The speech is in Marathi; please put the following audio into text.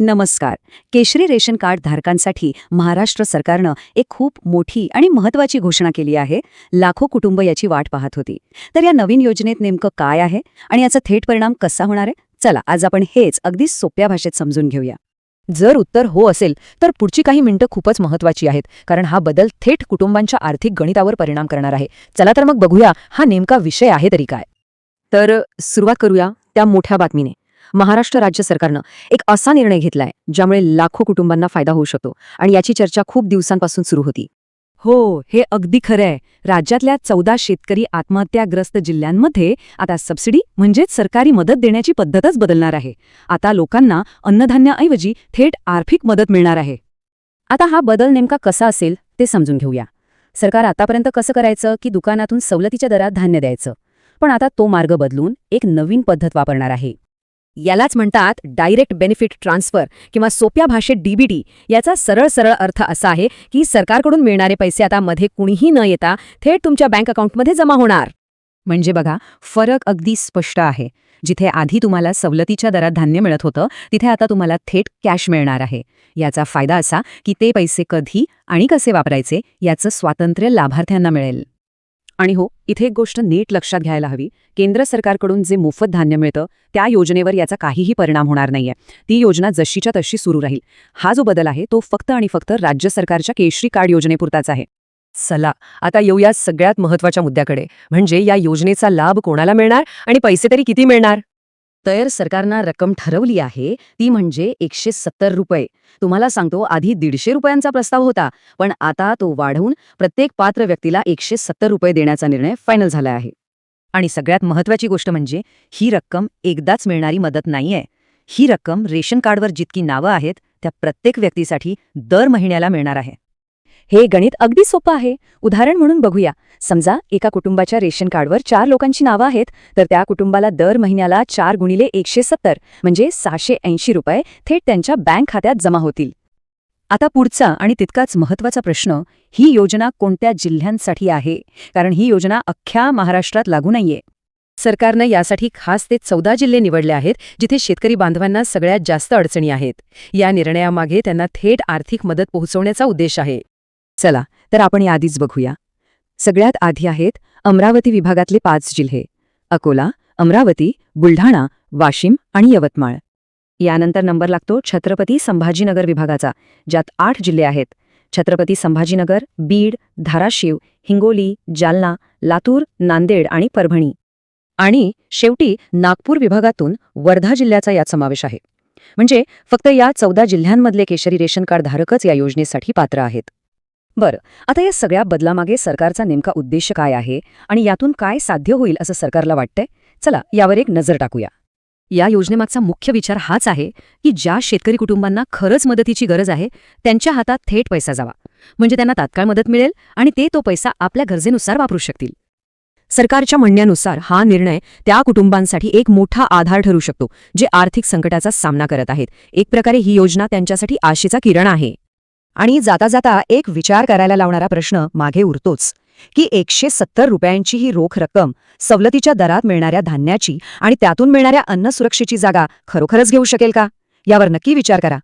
नमस्कार. केशरी रेशन कार्ड धारकांसाठी महाराष्ट्र सरकारनं एक खूप मोठी आणि महत्वाची घोषणा केली आहे. लाखो कुटुंब याची वाट पाहत होती. तर या नवीन योजनेत नेमकं काय आहे आणि याचा थेट परिणाम कसा होणार आहे? चला आज आपण हेच अगदी सोप्या भाषेत समजून घेऊया. जर उत्तर हो असेल तर पुढची काही मिनिटं खूपच महत्वाची आहेत कारण हा बदल थेट कुटुंबांच्या आर्थिक गणितावर परिणाम करणार आहे. चला तर मग बघूया हा नेमका विषय आहे तरी काय. तर सुरुवात करूया त्या मोठ्या बातमीने. महाराष्ट्र राज्य सरकारनं एक असा निर्णय घेतलाय ज्यामुळे लाखो कुटुंबांना फायदा होऊ शकतो आणि याची चर्चा खूप दिवसांपासून सुरू होती. हो हे अगदी खरं आहे राज्यातल्या चौदा शेतकरी आत्महत्याग्रस्त जिल्ह्यांमध्ये आता सबसिडी म्हणजेच सरकारी मदत देण्याची पद्धतच बदलणार आहे. आता लोकांना अन्नधान्याऐवजी थेट आर्थिक मदत मिळणार आहे. आता हा बदल नेमका कसा असेल ते समजून घेऊया. सरकार आतापर्यंत कसं करायचं की दुकानातून सवलतीच्या दरात धान्य द्यायचं? पण आता तो मार्ग बदलून एक नवीन पद्धत वापरणार आहे. यालाच म्हणतात डायरेक्ट बेनिफिट ट्रान्सफर किंवा सोप्या भाषेत डीबीटी याचा सरळ सरळ अर्थ असा आहे की सरकारकडून मिळणारे पैसे आता मध्ये कुणीही न येता थेट तुमच्या बँक अकाउंटमध्ये जमा होणार. म्हणजे बघा फरक अगदी स्पष्ट आहे. जिथे आधी तुम्हाला सवलतीच्या दरात धान्य मिळत होतं तिथे आता तुम्हाला थेट कॅश मिळणार आहे. याचा फायदा असा की ते पैसे कधी आणि कसे वापरायचे याचं स्वातंत्र्य लाभार्थ्यांना मिळेल. आणि हो इथे एक गोष्ट नीट लक्षात घ्यायला हवी. केंद्र सरकारकडून जे मोफत धान्य मिळतं त्या योजनेवर याचा काहीही परिणाम होणार नाहीये. ती योजना जशीच्या तशी सुरू राहील. हा जो बदल आहे तो फक्त आणि फक्त राज्य सरकारच्या केशरी कार्ड योजनेपुरताच आहे. चला आता येऊया सगळ्यात महत्त्वाच्या मुद्द्याकडे. म्हणजे या योजनेचा लाभ कोणाला मिळणार आणि पैसे तरी किती मिळणार? तर सरकारनं रक्कम ठरवली आहे ती म्हणजे एकशे सत्तर रुपये. तुम्हाला सांगतो आधी दीडशे रुपयांचा प्रस्ताव होता पण आता तो वाढवून प्रत्येक पात्र व्यक्तीला एकशे सत्तर रुपये देण्याचा निर्णय फायनल झाला आहे. आणि सगळ्यात महत्वाची गोष्ट म्हणजे ही रक्कम एकदाच मिळणारी मदत नाहीये. ही रक्कम रेशन कार्डवर जितकी नावं आहेत त्या प्रत्येक व्यक्तीसाठी दर महिन्याला मिळणार आहे. हे गणित अगदी सोपं आहे. उदाहरण म्हणून बघूया. समजा एका कुटुंबाच्या रेशन कार्डवर चार लोकांची नावं आहेत तर त्या कुटुंबाला दर महिन्याला चार गुणिले एकशे सत्तर म्हणजे सहाशे ऐंशी रुपये थेट त्यांच्या बँक खात्यात जमा होतील. आता पुढचा आणि तितकाच महत्त्वाचा प्रश्न ही योजना कोणत्या जिल्ह्यांसाठी आहे? कारण ही योजना अख्ख्या महाराष्ट्रात लागू नाहीये. सरकारनं यासाठी खास ते चौदा जिल्हे निवडले आहेत जिथे शेतकरी बांधवांना सगळ्यात जास्त अडचणी आहेत. या निर्णयामागे त्यांना थेट आर्थिक मदत पोहोचवण्याचा उद्देश आहे. चला तर आपण याआधीच बघूया. सगळ्यात आधी आहेत अमरावती विभागातले पाच जिल्हे. अकोला अमरावती बुलढाणा वाशिम आणि यवतमाळ. यानंतर नंबर लागतो छत्रपती संभाजीनगर विभागाचा ज्यात आठ जिल्हे आहेत. छत्रपती संभाजीनगर बीड धाराशिव हिंगोली जालना लातूर नांदेड आणि परभणी. आणि शेवटी नागपूर विभागातून वर्धा जिल्ह्याचा यात समावेश आहे. म्हणजे फक्त या चौदा जिल्ह्यांमधले केशरी रेशन कार्ड धारकच या योजनेसाठी पात्र आहेत. बरं आता या सगळ्या बदलामागे सरकारचा नेमका उद्देश काय आहे आणि यातून काय साध्य होईल असं सरकारला वाटतंय? चला यावर एक नजर टाकूया. या योजनेमागचा मुख्य विचार हाच आहे की ज्या शेतकरी कुटुंबांना खरंच मदतीची गरज आहे त्यांच्या हातात थेट पैसा जावा. म्हणजे त्यांना तात्काळ मदत मिळेल आणि ते तो पैसा आपल्या गरजेनुसार वापरू शकतील. सरकारच्या म्हणण्यानुसार हा निर्णय त्या कुटुंबांसाठी एक मोठा आधार ठरू शकतो जे आर्थिक संकटाचा सामना करत आहेत. एक प्रकारे ही योजना त्यांच्यासाठी आशेचा किरण आहे. आणि जाता जाता एक विचार करायला लावणारा प्रश्न मागे उरतोच की एकशे सत्तर रुपयांची ही रोख रक्कम सवलतीच्या दरात मिळणाऱ्या धान्याची आणि त्यातून मिळणाऱ्या अन्न सुरक्षेची जागा खरोखरच घेऊ शकेल का? यावर नक्की विचार करा.